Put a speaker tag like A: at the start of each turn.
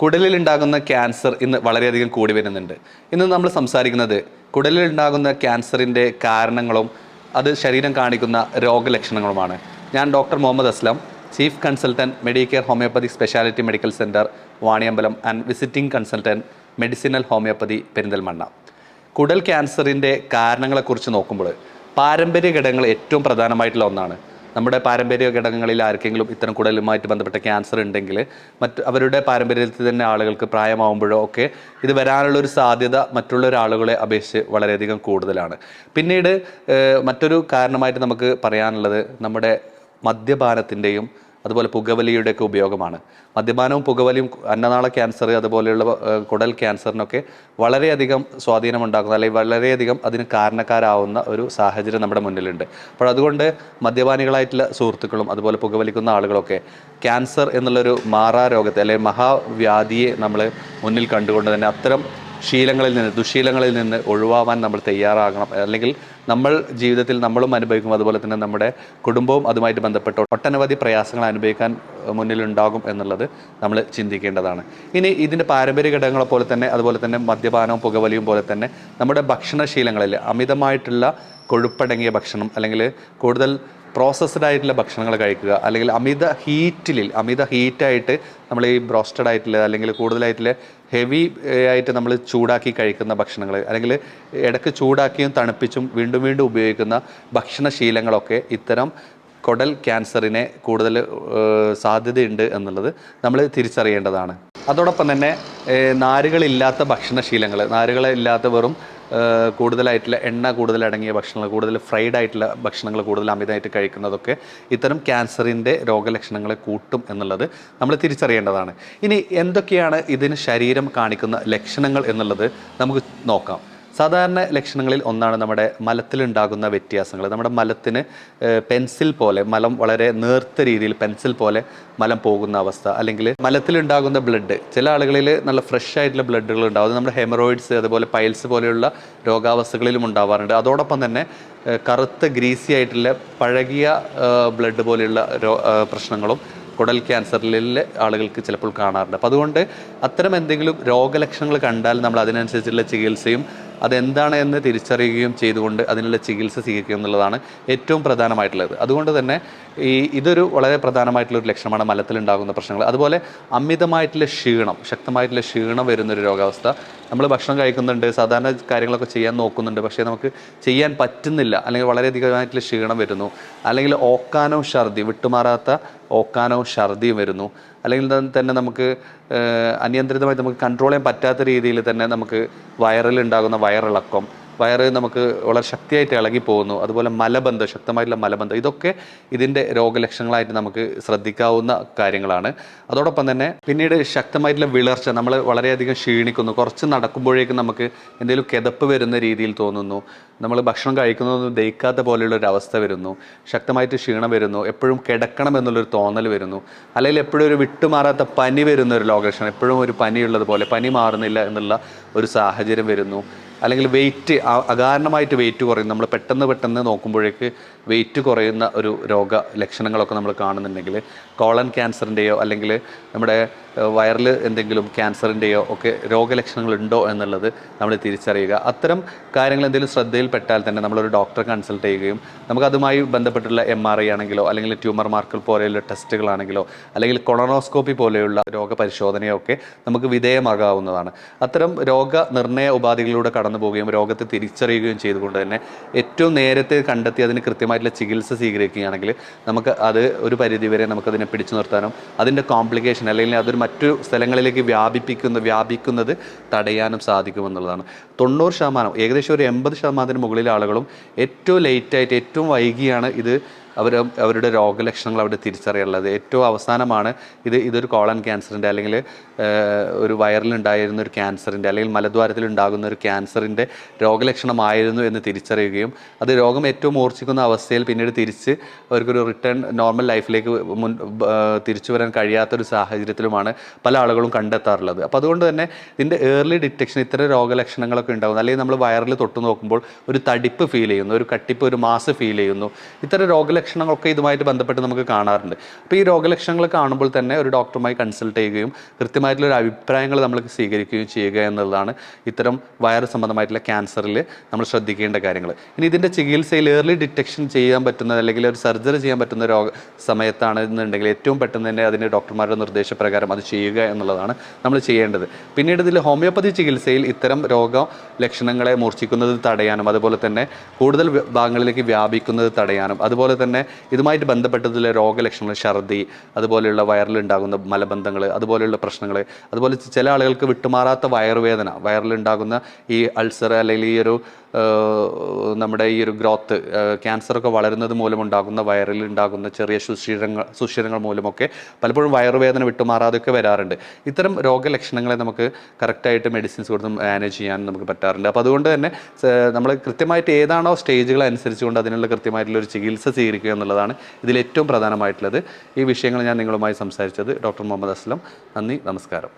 A: കുടലിൽ ഉണ്ടാകുന്ന ക്യാൻസർ ഇന്ന് വളരെയധികം കൂടി വരുന്നുണ്ട്. ഇന്ന് നമ്മൾ സംസാരിക്കുന്നത് കുടലിൽ ഉണ്ടാകുന്ന ക്യാൻസറിന്റെ കാരണങ്ങളും അത് ശരീരം കാണിക്കുന്ന രോഗലക്ഷണങ്ങളുമാണ്. ഞാൻ doctor Muhammad Aslam chief consultant Medicare homeopathy speciality medical centre Vaniyambalam and visiting consultant medicinal homeopathy Perinthalmanna. കുടൽ ക്യാൻസറിന്റെ കാരണങ്ങളെക്കുറിച്ച് നോക്കുമ്പോൾ പാരമ്പര്യ ഘടകങ്ങൾ ഏറ്റവും പ്രധാനമായിട്ടുള്ള ഒന്നാണ്. നമ്മുടെ പാരമ്പര്യ ഘടകങ്ങളിൽ ആർക്കെങ്കിലും ഇത്തരം കുടലുമായിട്ട് ബന്ധപ്പെട്ട ക്യാൻസർ ഉണ്ടെങ്കിൽ മറ്റ് അവരുടെ പാരമ്പര്യത്തിൽ തന്നെ ആളുകൾക്ക് പ്രായമാവുമ്പോഴോ ഒക്കെ ഇത് വരാനുള്ള ഒരു സാധ്യത മറ്റുള്ള ഒരാളുകളെ അപേക്ഷിച്ച് വളരെയധികം കൂടുതലാണ്. പിന്നീട് മറ്റൊരു കാരണമായിട്ട് നമുക്ക് പറയാനുള്ളത് നമ്മുടെ മദ്യപാനത്തിന്റെയും അതുപോലെ പുകവലിയുടെയൊക്കെ ഉപയോഗമാണ്. മദ്യപാനവും പുകവലിയും അന്നനാള ക്യാൻസർ അതുപോലെയുള്ള കുടൽ ക്യാൻസറിനൊക്കെ വളരെയധികം സ്വാധീനമുണ്ടാക്കുന്ന അല്ലെങ്കിൽ വളരെയധികം അതിന് കാരണക്കാരാവുന്ന ഒരു സാഹചര്യം നമ്മുടെ മുന്നിലുണ്ട്. അപ്പോൾ അതുകൊണ്ട് മദ്യപാനികളായിട്ടുള്ള സുഹൃത്തുക്കളും അതുപോലെ പുകവലിക്കുന്ന ആളുകളൊക്കെ ക്യാൻസർ എന്നുള്ളൊരു മാറാ രോഗത്തെ അല്ലെങ്കിൽ മഹാവ്യാധിയെ നമ്മൾ മുന്നിൽ കണ്ടുകൊണ്ട് തന്നെ അത്തരം ശീലങ്ങളിൽ നിന്ന് ദുശീലങ്ങളിൽ നിന്ന് ഒഴിവാവാൻ നമ്മൾ തയ്യാറാകണം. അല്ലെങ്കിൽ നമ്മൾ ജീവിതത്തിൽ നമ്മളും അനുഭവിക്കും. അതുപോലെ തന്നെ നമ്മുടെ കുടുംബവും അതുമായിട്ട് ബന്ധപ്പെട്ട് ഒട്ടനവധി പ്രയാസങ്ങൾ അനുഭവിക്കാൻ മുന്നിലുണ്ടാകും എന്നുള്ളത് നമ്മൾ ചിന്തിക്കേണ്ടതാണ്. ഇനി ഇതിന്റെ പാരമ്പര്യ ഘടകങ്ങളെ പോലെ തന്നെ അതുപോലെ തന്നെ മദ്യപാനവും പുകവലിയും പോലെ തന്നെ നമ്മുടെ ഭക്ഷണശീലങ്ങളിൽ അമിതമായിട്ടുള്ള കൊഴുപ്പടങ്ങിയ ഭക്ഷണം അല്ലെങ്കിൽ കൂടുതൽ പ്രോസസ്ഡ് ആയിട്ടുള്ള ഭക്ഷണങ്ങൾ കഴിക്കുക. അല്ലെങ്കിൽ അമിത ഹീറ്റിൽ അമിത ഹീറ്റായിട്ട് നമ്മൾ ഈ ബ്രോസ്റ്റഡ് ആയിട്ടുള്ള അല്ലെങ്കിൽ കൂടുതലായിട്ടുള്ള ഹെവി ആയിട്ട് നമ്മൾ ചൂടാക്കി കഴിക്കുന്ന ഭക്ഷണങ്ങൾ അല്ലെങ്കിൽ ഇടയ്ക്ക് ചൂടാക്കിയും തണുപ്പിച്ചും വീണ്ടും വീണ്ടും ഉപയോഗിക്കുന്ന ഭക്ഷണശീലങ്ങളൊക്കെ ഇത്തരം കുടൽ ക്യാൻസറിനെ കൂടുതൽ സാധ്യതയുണ്ട് എന്നുള്ളത് നമ്മൾ തിരിച്ചറിയേണ്ടതാണ്. അതോടൊപ്പം തന്നെ നാരുകളില്ലാത്ത ഭക്ഷണശീലങ്ങൾ നാരുകളില്ലാത്ത വെറും കൂടുതലായിട്ടുള്ള എണ്ണ കൂടുതൽ അടങ്ങിയ ഭക്ഷണങ്ങൾ കൂടുതൽ ഫ്രൈഡ് ആയിട്ടുള്ള ഭക്ഷണങ്ങൾ കൂടുതൽ അമിതമായിട്ട് കഴിക്കുന്നതൊക്കെ ഇത്തരം ക്യാൻസറിന്റെ രോഗലക്ഷണങ്ങളെ കൂട്ടും എന്നുള്ളത് നമ്മൾ തിരിച്ചറിയേണ്ടതാണ്. ഇനി എന്തൊക്കെയാണ് ഇതിന് ശരീരം കാണിക്കുന്ന ലക്ഷണങ്ങൾ എന്നുള്ളത് നമുക്ക് നോക്കാം. സാധാരണ ലക്ഷണങ്ങളിൽ ഒന്നാണ് നമ്മുടെ മലത്തിലുണ്ടാകുന്ന വ്യത്യാസങ്ങൾ. നമ്മുടെ മലത്തിന് പെൻസിൽ പോലെ മലം വളരെ നേർത്ത രീതിയിൽ പെൻസിൽ പോലെ മലം പോകുന്ന അവസ്ഥ. അല്ലെങ്കിൽ മലത്തിലുണ്ടാകുന്ന ബ്ലഡ് ചില ആളുകളിൽ നല്ല ഫ്രഷ് ആയിട്ടുള്ള ബ്ലഡുകൾ ഉണ്ടാവും. നമ്മുടെ ഹെമറോയിഡ്സ് അതുപോലെ പൈൽസ് പോലെയുള്ള രോഗാവസ്ഥകളിലും ഉണ്ടാവാറുണ്ട്. അതോടൊപ്പം തന്നെ കറുത്ത ഗ്രീസി ആയിട്ടുള്ള പഴകിയ ബ്ലഡ് പോലെയുള്ള പ്രശ്നങ്ങളും കുടൽ ക്യാൻസറിലെ ആളുകൾക്ക് ചിലപ്പോൾ കാണാറുണ്ട്. അപ്പോൾ അതുകൊണ്ട് അത്തരം എന്തെങ്കിലും രോഗലക്ഷണങ്ങൾ കണ്ടാൽ നമ്മൾ അതിനനുസരിച്ചുള്ള ചികിത്സയും അതെന്താണ് എന്ന് തിരിച്ചറിയുകയും ചെയ്തുകൊണ്ട് അതിനുള്ള ചികിത്സ സ്വീകരിക്കുക എന്നുള്ളതാണ് ഏറ്റവും പ്രധാനമായിട്ടുള്ളത്. അതുകൊണ്ട് തന്നെ ഈ ഇതൊരു വളരെ പ്രധാനമായിട്ടുള്ള ഒരു ലക്ഷണമാണ് മലത്തിലുണ്ടാകുന്ന പ്രശ്നങ്ങൾ. അതുപോലെ അമിതമായിട്ടുള്ള ക്ഷീണം ശക്തമായിട്ടുള്ള ക്ഷീണം വരുന്നൊരു രോഗാവസ്ഥ. നമ്മൾ ഭക്ഷണം കഴിക്കുന്നുണ്ട് സാധാരണ കാര്യങ്ങളൊക്കെ ചെയ്യാൻ നോക്കുന്നുണ്ട് പക്ഷേ നമുക്ക് ചെയ്യാൻ പറ്റുന്നില്ല. അല്ലെങ്കിൽ വളരെയധികമായിട്ടുള്ള ക്ഷീണം വരുന്നു. അല്ലെങ്കിൽ ഓക്കാനോ ഛർദി വിട്ടുമാറാത്ത ഓക്കാനവും ഛർദിയും വരുന്നു. അല്ലെങ്കിൽ തന്നെ നമുക്ക് അനിയന്ത്രിതമായി നമുക്ക് കൺട്രോൾ ചെയ്യാൻ പറ്റാത്ത രീതിയിൽ തന്നെ നമുക്ക് വയറിൽ ഉണ്ടാകുന്ന വയറിളക്കം വയറ് നമുക്ക് വളരെ ശക്തിയായിട്ട് ഇളകി പോകുന്നു അതുപോലെ മലബന്ധം ശക്തമായിട്ടുള്ള മലബന്ധം ഇതൊക്കെ ഇതിന്റെ രോഗലക്ഷണങ്ങളായിട്ട് നമുക്ക് ശ്രദ്ധിക്കാവുന്ന കാര്യങ്ങളാണ്. അതോടൊപ്പം തന്നെ പിന്നീട് ശക്തമായിട്ടുള്ള വിളർച്ച നമ്മൾ വളരെയധികം ക്ഷീണിക്കുന്നു. കുറച്ച് നടക്കുമ്പോഴേക്കും നമുക്ക് എന്തെങ്കിലും കിതപ്പ് വരുന്ന രീതിയിൽ തോന്നുന്നു. നമ്മൾ ഭക്ഷണം കഴിക്കുന്നതൊന്നും ദഹിക്കാത്ത പോലെയുള്ള ഒരു അവസ്ഥ വരുന്നു. ശക്തമായിട്ട് ക്ഷീണം വരുന്നു. എപ്പോഴും കിടക്കണം എന്നുള്ളൊരു തോന്നൽ വരുന്നു. അല്ലെങ്കിൽ എപ്പോഴും ഒരു വിട്ടുമാറാത്ത പനി വരുന്ന ഒരു ലോകേഷൻ എപ്പോഴും ഒരു പനിയുള്ളത് പോലെ പനി മാറുന്നില്ല എന്നുള്ള ഒരു സാഹചര്യം വരുന്നു. അല്ലെങ്കിൽ വെയിറ്റ് അകാരണമായിട്ട് വെയിറ്റ് കുറയും. നമ്മൾ പെട്ടെന്ന് പെട്ടെന്ന് നോക്കുമ്പോഴേക്ക് വെയിറ്റ് കുറയുന്ന ഒരു രോഗ ലക്ഷണങ്ങളൊക്കെ നമ്മൾ കാണുന്നുണ്ടെങ്കിൽ കോളൻ ക്യാൻസറിന്റെയോ അല്ലെങ്കിൽ നമ്മുടെ വയറിൽ എന്തെങ്കിലും ക്യാൻസറിന്റെയോ ഒക്കെ രോഗലക്ഷണങ്ങൾ ഉണ്ടോ എന്നുള്ളത് നമ്മൾ തിരിച്ചറിയുക. അത്തരം കാര്യങ്ങൾ എന്തെങ്കിലും ശ്രദ്ധയിൽപ്പെട്ടാൽ തന്നെ നമ്മളൊരു ഡോക്ടറെ കൺസൾട്ട് ചെയ്യുകയും നമുക്ക് അതുമായി ബന്ധപ്പെട്ടുള്ള എം ആർ ഐ ആണെങ്കിലോ അല്ലെങ്കിൽ ട്യൂമർ മാർക്കർ പോലെയുള്ള ടെസ്റ്റുകളാണെങ്കിലോ അല്ലെങ്കിൽ കൊളോണോസ്കോപ്പി പോലെയുള്ള രോഗപരിശോധനയോ ഒക്കെ നമുക്ക് വിധേയമാകാവുന്നതാണ്. അത്തരം രോഗനിർണയ ഉപാധികളിലൂടെ കടന്നു പോവുകയും രോഗത്തെ തിരിച്ചറിയുകയും ചെയ്തുകൊണ്ട് തന്നെ ഏറ്റവും നേരത്തെ കണ്ടെത്തി അതിന് കൃത്യമായിട്ടുള്ള ചികിത്സ സ്വീകരിക്കുകയാണെങ്കിൽ നമുക്ക് അത് ഒരു പരിധിവരെ നമുക്കതിനെ പിടിച്ചു നിർത്താനും അതിന്റെ കോംപ്ലിക്കേഷൻ അല്ലെങ്കിൽ അതൊരു മറ്റു സ്ഥലങ്ങളിലേക്ക് വ്യാപിപ്പിക്കുന്ന വ്യാപിക്കുന്നത് തടയാനും സാധിക്കുമെന്നുള്ളതാണ്. തൊണ്ണൂറ് ശതമാനം ഏകദേശം ഒരു എൺപത് ശതമാനത്തിന് മുകളിൽ ആളുകളും ഏറ്റവും ലേറ്റായിട്ട് ഏറ്റവും വൈകിയാണ് ഇത് അവർ അവരുടെ രോഗലക്ഷണങ്ങൾ അവിടെ തിരിച്ചറിയാനുള്ളത്. ഏറ്റവും അവസാനമാണ് ഇത് ഇതൊരു കോളൻ ക്യാൻസറിന്റെ അല്ലെങ്കിൽ ഒരു വയറിലുണ്ടായിരുന്ന ഒരു ക്യാൻസറിന്റെ അല്ലെങ്കിൽ മലദ്വാരത്തിൽ ഉണ്ടാകുന്ന ഒരു ക്യാൻസറിന്റെ രോഗലക്ഷണമായിരുന്നു എന്ന് തിരിച്ചറിയുകയും അത് രോഗം ഏറ്റവും മൂർച്ഛിക്കുന്ന അവസ്ഥയിൽ പിന്നീട് തിരിച്ച് അവർക്കൊരു റിട്ടേൺ നോർമൽ ലൈഫിലേക്ക് മുൻ തിരിച്ചു വരാൻ കഴിയാത്തൊരു സാഹചര്യത്തിലുമാണ് പല ആളുകളും കണ്ടെത്താറുള്ളത്. അപ്പോൾ അതുകൊണ്ട് തന്നെ ഇതിന്റെ ഏർലി ഡിറ്റക്ഷൻ ഇത്തരം രോഗലക്ഷണങ്ങളൊക്കെ ഉണ്ടാകുന്നു. അല്ലെങ്കിൽ നമ്മൾ വയറിൽ തൊട്ട് നോക്കുമ്പോൾ ഒരു തടിപ്പ് ഫീൽ ചെയ്യുന്നു ഒരു കട്ടിപ്പ് ഒരു മാസ് ഫീൽ ചെയ്യുന്നു. ഇത്തരം രോഗലക്ഷണം രോഗലക്ഷണങ്ങളൊക്കെ ഇതുമായിട്ട് ബന്ധപ്പെട്ട് നമുക്ക് കാണാറുണ്ട്. അപ്പോൾ ഈ രോഗലക്ഷണങ്ങൾ കാണുമ്പോൾ തന്നെ ഒരു ഡോക്ടറുമായി കൺസൾട്ട് ചെയ്യുകയും കൃത്യമായിട്ടുള്ള ഒരു അഭിപ്രായങ്ങൾ നമ്മൾ സ്വീകരിക്കുകയും ചെയ്യുക എന്നുള്ളതാണ് ഇത്തരം വൈറസ് സംബന്ധമായിട്ടുള്ള ക്യാൻസറിൽ നമ്മൾ ശ്രദ്ധിക്കേണ്ട കാര്യങ്ങൾ. ഇനി ഇതിന്റെ ചികിത്സയിൽ ഏർലി ഡിറ്റക്ഷൻ ചെയ്യാൻ പറ്റുന്ന അല്ലെങ്കിൽ ഒരു സർജറി ചെയ്യാൻ പറ്റുന്ന രോഗ സമയത്താണ് എന്നുണ്ടെങ്കിൽ ഏറ്റവും പെട്ടെന്ന് തന്നെ അതിന് ഡോക്ടർമാരുടെ നിർദ്ദേശപ്രകാരം അത് ചെയ്യുക എന്നുള്ളതാണ് നമ്മൾ ചെയ്യേണ്ടത്. പിന്നീട് ഇതിൽ ഹോമിയോപ്പതി ചികിത്സയിൽ ഇത്തരം രോഗ ലക്ഷണങ്ങളെ മൂർച്ഛിക്കുന്നത് തടയാനും അതുപോലെ തന്നെ കൂടുതൽ ഭാഗങ്ങളിലേക്ക് വ്യാപിക്കുന്നത് തടയാനും അതുപോലെ തന്നെ ഇതുമായിട്ട് ബന്ധപ്പെട്ടതിലെ രോഗലക്ഷണങ്ങൾ ഛർദി അതുപോലെയുള്ള വയറിലുണ്ടാകുന്ന മലബന്ധങ്ങൾ അതുപോലെയുള്ള പ്രശ്നങ്ങൾ അതുപോലെ ചില ആളുകൾക്ക് വിട്ടുമാറാത്ത വയറുവേദന വയറിലുണ്ടാകുന്ന ഈ അൾസർ അല്ലെങ്കിൽ ഈ ഒരു നമ്മുടെ ഈ ഒരു ഗ്രോത്ത് ക്യാൻസറൊക്കെ വളരുന്നത് മൂലമുണ്ടാകുന്ന വയറിൽ ഉണ്ടാകുന്ന ചെറിയ സുഷിരങ്ങൾ സുഷിരങ്ങൾ മൂലമൊക്കെ പലപ്പോഴും വയറുവേദന വിട്ടുമാറാതൊക്കെ വരാറുണ്ട്. ഇത്തരം രോഗലക്ഷണങ്ങളെ നമുക്ക് കറക്റ്റായിട്ട് മെഡിസിൻസ് കൊടുത്ത് മാനേജ് ചെയ്യാൻ നമുക്ക് പറ്റാറുണ്ട്. അപ്പോൾ അതുകൊണ്ട് തന്നെ നമ്മൾ കൃത്യമായിട്ട് ഏതാണോ സ്റ്റേജുകൾ അനുസരിച്ചുകൊണ്ട് അതിനുള്ള കൃത്യമായിട്ടുള്ള ഒരു ചികിത്സ സ്വീകരിക്കുക എന്നുള്ളതാണ് ഇതിലേറ്റവും പ്രധാനമായിട്ടുള്ളത്. ഈ വിഷയങ്ങൾ ഞാൻ നിങ്ങളുമായി സംസാരിച്ചത് ഡോക്ടർ മുഹമ്മദ് അസ്ലം. നന്ദി നമസ്കാരം.